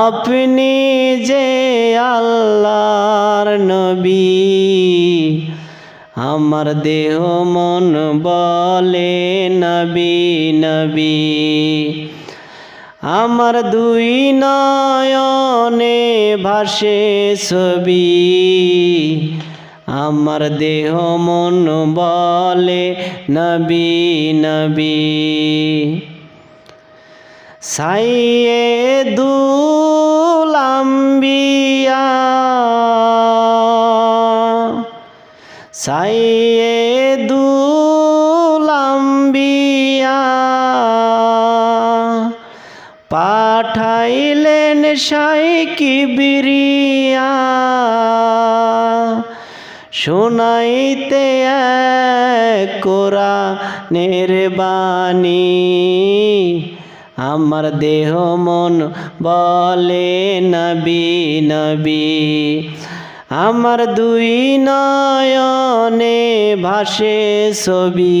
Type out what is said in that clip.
আপনি যে আল্লাহর নবী আমার দেহ মন বলে নবী নবী। আমার দুই নয়নে ভাসে ছবি। আমার দেহ মন বলে নবী নবী। সাইয়ে দুলাম্বিয়া সাইয়ে দুলাম্বিয়া পাঠাইলেন সাই কিবরিয়া শোনাইতে কোরআনের বাণী, আমার দেহ মন বলে, নবী নবী। আমার দুই নয়নে ভাসে ছবি